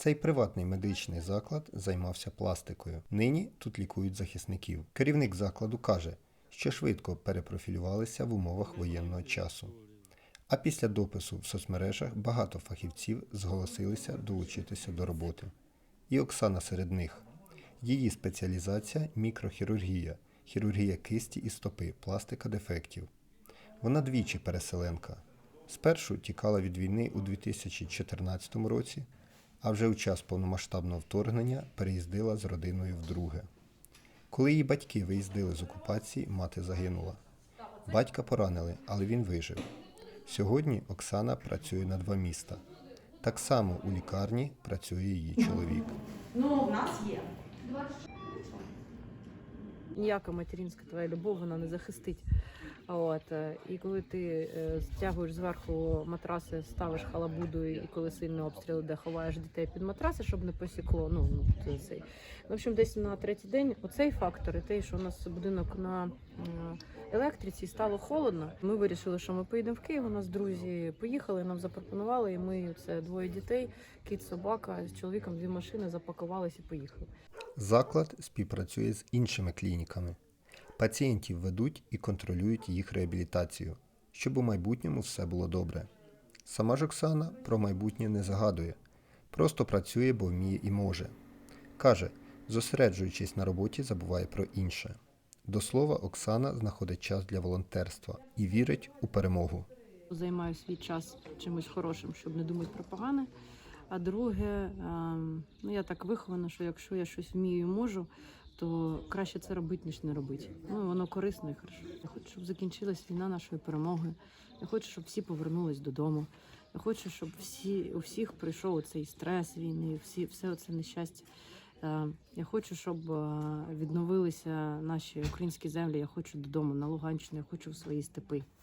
Цей приватний медичний заклад займався пластикою. Нині тут лікують захисників. Керівник закладу каже, що швидко перепрофілювалися в умовах воєнного часу. А після допису в соцмережах багато фахівців зголосилися долучитися до роботи. І Оксана серед них. Її спеціалізація мікрохірургія, хірургія кисті і стопи, пластика дефектів. Вона двічі переселенка. Спершу тікала від війни у 2014 році, а вже у час повномасштабного вторгнення переїздила з родиною вдруге. Коли її батьки виїздили з окупації, мати загинула. Батька поранили, але він вижив. Сьогодні Оксана працює на два міста. Так само у лікарні працює її чоловік. Ну, в нас є. Ніяка материнська твоя любов вона не захистить. От е, і коли ти е, стягуєш зверху матраси, ставиш халабуду, і коли сильний обстріл, де ховаєш дітей під матраси, щоб не посікло. Ну ну, цей. В общем, десь на третій день оцей фактор, і те, що у нас будинок на е, електриці стало холодно. Ми вирішили, що ми поїдемо в Київ. У нас друзі поїхали, нам запропонували, і ми це двоє дітей, кіт, собака з чоловіком дві машини запакувалися і поїхали. Заклад співпрацює з іншими клініками. Пацієнтів ведуть і контролюють їх реабілітацію, щоб у майбутньому все було добре. Сама ж Оксана про майбутнє не загадує, просто працює, бо вміє і може. Каже, зосереджуючись на роботі, забуває про інше. До слова, Оксана знаходить час для волонтерства і вірить у перемогу. займаю свій час чимось хорошим, щоб не думати про погане. А друге, ем, ну я так вихована, що якщо я щось вмію і можу, то краще це робити, ніж не робити. Ну воно корисно і хорошо. Я хочу, щоб закінчилась війна нашої перемоги. Я хочу, щоб всі повернулись додому. Я хочу, щоб всі у всіх пройшов цей стрес війни, всі все це нещастя. Е, Я хочу, щоб е, відновилися наші українські землі. Я хочу додому на Луганщину, я хочу в свої степи.